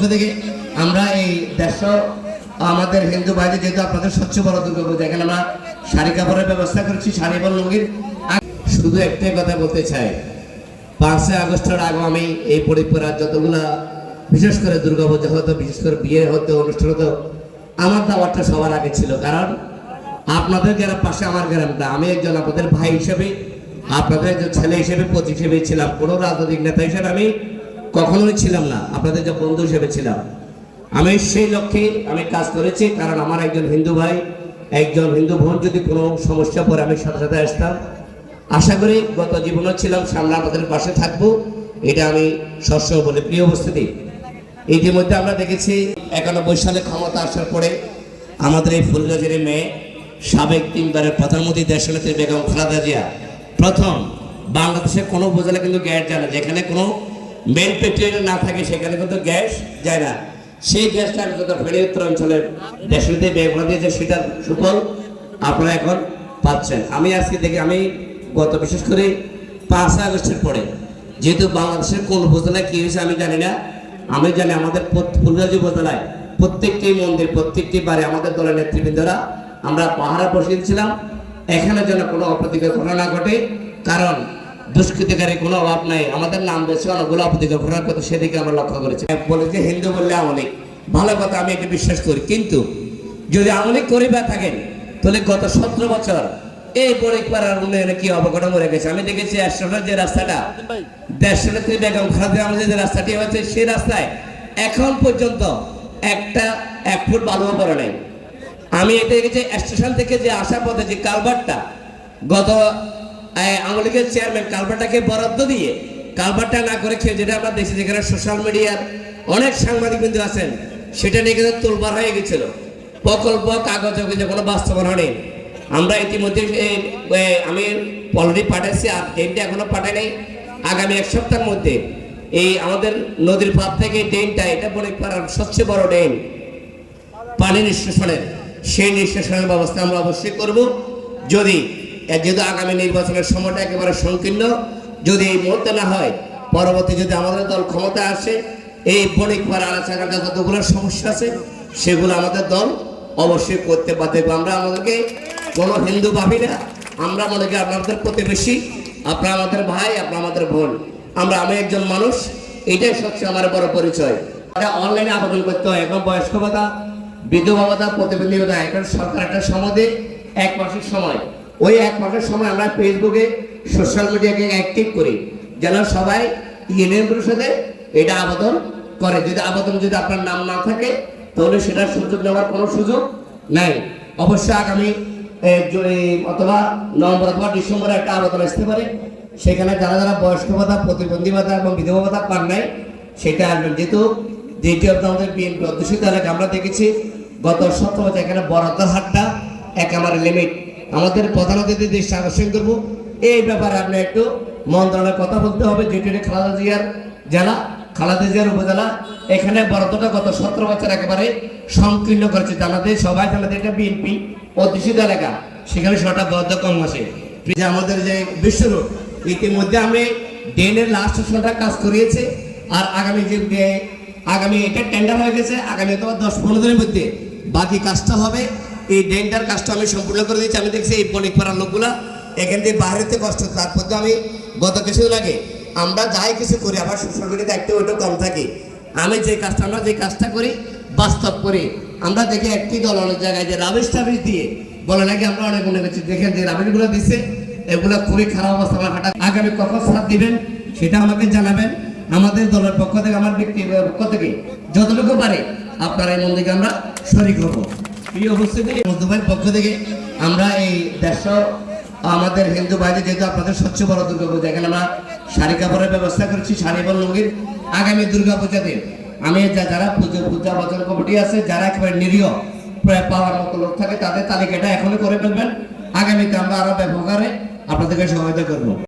পক্ষ থেকে আমরা এই দেশ, আমাদের হিন্দু ভাইদের যেহেতু আপনাদের স্বচ্ছ দুর্গা পূজা এখানে আমরা শাড়ি কাপড়ের ব্যবস্থা করেছি, শাড়ি এবং লুঙ্গির। শুধু একটাই কথা বলতে চাই, পাঁচই আগস্টের আগে আমি এই পরিপুরার যতগুলা, বিশেষ করে দুর্গাপূজা হতো, বিশেষ করে বিয়ে হতো, অনুষ্ঠান হতো, আমার দাওয়াতটা সবার আগে ছিল। কারণ আপনাদের গ্রাম পাশে আমার গ্রামটা, আমি একজন আপনাদের ভাই হিসেবে, আপনাদের একজন ছেলে হিসেবে প্রতি হিসেবে ছিলাম। কোনো রাজনৈতিক নেতা হিসেবে আমি কখনোই ছিলাম না। আপনাদের যে বন্ধু হিসেবে ছিলাম। আমি সেই লক্ষ্যে আমি কাজ করেছি, কারণ আমার একজন হিন্দু ভাই, একজন হিন্দু বোন যদি কোনো সমস্যা পড়ে আমি সাথে সাথে আসতাম। আশা করি গত জীবনে ছিলাম, সামনে আমাদের পাশে থাকব। এটা আমি সস্য বলে প্রিয় উপস্থিতি। ইতিমধ্যে আমরা দেখেছি, একানব্বই সালে ক্ষমতা আসার পরে আমাদের এই ফুলগাজের মেয়ে, সাবেক তিনবারের প্রধানমন্ত্রী দেশনেত্রী বেগম খালেদা জিয়া, প্রথম বাংলাদেশে কোনো উপজেলা কিন্তু গ্যাস যায় না, যেখানে কোনো মেন পেট্রোল না থাকে, সেখানে কিন্তু গ্যাস যায় না। সেই গ্যাসটা যত ফেরি উত্তর অঞ্চলের দেশনেত্রী বেগম দিয়েছে সেটার সুফল আপনারা এখন পাচ্ছেন। আমি আজকে দেখি, আমি গত বিশেষ করে পাঁচ আগস্টের পরে, যেহেতু বাংলাদেশের কোন উপজেলায় কি হয়েছে আমি জানি না, আমি জানি আমাদের ফুলগাজী উপজেলায় প্রত্যেকটি মন্দির, প্রত্যেকটি বাড়ি আমাদের দলের নেতৃবৃন্দরা আমরা পাহারা বসিয়েছিলাম। এখানে যেন কোনো অপ্রতিকর ঘটনা ঘটে, কারণ দুষ্কৃতিকারী, কোনো অভাব নাই। আমাদের নাম বেশি অনেকগুলো অপ্রতিকর ঘটনা করতে সেদিকে আমরা লক্ষ্য করেছি। বলে যে হিন্দু বললে আমলিক ভালো কথা, আমি এটা বিশ্বাস করি। কিন্তু যদি আমলিক করে বা থাকেন, তাহলে গত সতেরো বছর এই বড়িপাড়ার উন্নয়নে কি অবকাঠামো রেখেছে? আমি দেখেছি একশোটার যে রাস্তাটা দেড়শো নেত্রী বেগম খালেদা আমাদের যে রাস্তাটি হয়েছে, সেই রাস্তায় এখন পর্যন্ত একটা এক ফুট বালুও পড়ে নাই। আমি এটা দেখেছি, স্টেশন থেকে যে আসা পথে যে কালভারটা গত আওয়ামী লীগের চেয়ারম্যান কালভারটাকে বরাদ্দ দিয়ে কালভারটা না করে খেয়ে যেটা আমরা দেখছি যেখানে সোশ্যাল মিডিয়ার অনেক সাংবাদিক বিন্দু আছেন, সেটা নিয়ে কিন্তু তোলবার হয়ে গেছিল। প্রকল্প, কাগজে যে কোনো বাস্তবায়ন নেই আমরা ইতিমধ্যে আমি অলরেডি পাঠাচ্ছি আর ডেনটা এখনও পাঠাই নাই। আগামী এক সপ্তাহের মধ্যে এই আমাদের নদীর পার থেকে ড্রেনটা এটা বলে পাড়ার সবচেয়ে বড় ড্রেন পানি নিষ্কাশনের, সেই নিষ্কাশনের ব্যবস্থা আমরা অবশ্যই করব। যদি যেহেতু আগামী নির্বাচনের সময়টা একেবারে সংকীর্ণ, যদি এই মুহূর্তে না হয়, পরবর্তী যদি আমাদের দল ক্ষমতা আসে, এই বণিক পাড়া আলাচাকাটা যতগুলো সমস্যা আছে, সেগুলো আমাদের দল অবশ্যই করতে পারবে আমরা আমাদেরকে কোনো হিন্দু ভাবি না, আমরা মনে করি আপনাদের প্রতিবেশী, আপনারা আমাদের ভাই, আপনারা আমাদের বোন, আমরা আমি একজন মানুষ, এটাই সবচেয়ে আমার বড় পরিচয়। অনলাইনে আবেদন করতে হয় এখন বয়স্ক ভাতা বিধবা ভাতা, প্রতিবন্ধী ভাতা, এখন সরকার একটা দেয়, এক মাসের সময়। ওই এক মাসের সময় আমরা ফেসবুকে সোশ্যাল মিডিয়াকে অ্যাক্টিভ করি, যেন সবাই ইউনিয়ন পরিষদে এটা আবেদন করে। যদি আবেদন যদি আপনার নাম না থাকে, তাহলে সেটার সুযোগ নেওয়ার কোনো সুযোগ নাই। অবশ্যই আগামী অথবা নভেম্বর অথবা ডিসেম্বরে একটা আবেদন আসতে পারে। সেখানে যারা যারা বয়স্ক ভাতা, প্রতিবন্ধী ভাতা এবং বিধবা ভাতা পান নাই, সেটা আসবেন। যেহেতু যেটি আমাদের বিএনপি অধ্যুষিত এলাকা আমরা দেখেছি গত সপ্তাহ এখানে বরাদ্দর হারটা একেবারে লিমিট আমাদের প্রধান অতিথি দৃষ্টি আকর্ষণ করব, এই ব্যাপারে আপনি একটু মন্ত্রণালয়ে কথা বলতে হবে। যেটি খালাদা জিয়ার জেলা, খালাদা জিয়ার উপজেলা, এখানে বরাদ্দটা গত সতেরো বছর একেবারে সংকীর্ণ করেছে। জানাতে সবাই জানাতে এটা বিএনপি অধ্যুষিত এলাকা, সেখানে সেটা বরাদ্দ কম আছে। যে আমাদের যে বিশ্বরূপ, ইতিমধ্যে আমি ড্রেনের লাস্ট সেশনটা কাজ করিয়েছে, আর আগামী যে যে আগামী এটা টেন্ডার হয়ে গেছে, আগামী তোমার দশ পনেরো দিনের মধ্যে বাকি কাজটা হবে। এই ড্রেনটার কাজটা আমি সম্পূর্ণ করে দিয়েছি। আমি দেখছি এই বণিক পাড়ার লোকগুলা এখান থেকে বাইরেতে কষ্ট তারপর তো আমি গত কিছুদিন আগে আমরা যাই কিছু করি, আবার সোশ্যাল মিডিয়াতে একটা ওইটা কম থাকি। আমি যে কাজটা, আমরা যে কাজটা করি, বাস্তব করি। আমরা দেখি একটি দল অনেক জায়গায় যে রাবিশ টাবিশ দিয়ে, বলে নাকি আমরা অনেক মনে করছি, দেখেন যে রাবিশগুলো দিচ্ছে এগুলো খুবই খারাপ অবস্থা। আমার হাঁটা আগামী কখন সাথ দিবেন, সেটা আমাকে জানাবেন। আমাদের দলের পক্ষ থেকে, আমার ব্যক্তি পক্ষ থেকে, যতটুকু পারে, আপনার এই মন্দিরকে আমরা শরিক হব। পক্ষ থেকে আমরা এই আমাদের হিন্দু ভাইদের যেহেতু আপনাদের স্বচ্ছ বড় দুর্গা পূজা এখানে আমরা শাড়ি কাপড়ের ব্যবস্থা করেছি, শাড়ি এবং লুঙ্গির আগামী দুর্গা পূজাতে আমি যারা পুজো, পূজা বচন কমিটি আছে, যারা একেবারে নিরীহ পাওয়ার মতো লোক থাকে, তাদের তালিকাটা এখনই করে ফেলবেন। আগামীতে আমরা আরও ব্যাপক আপনাদেরকে সহায়তা করব।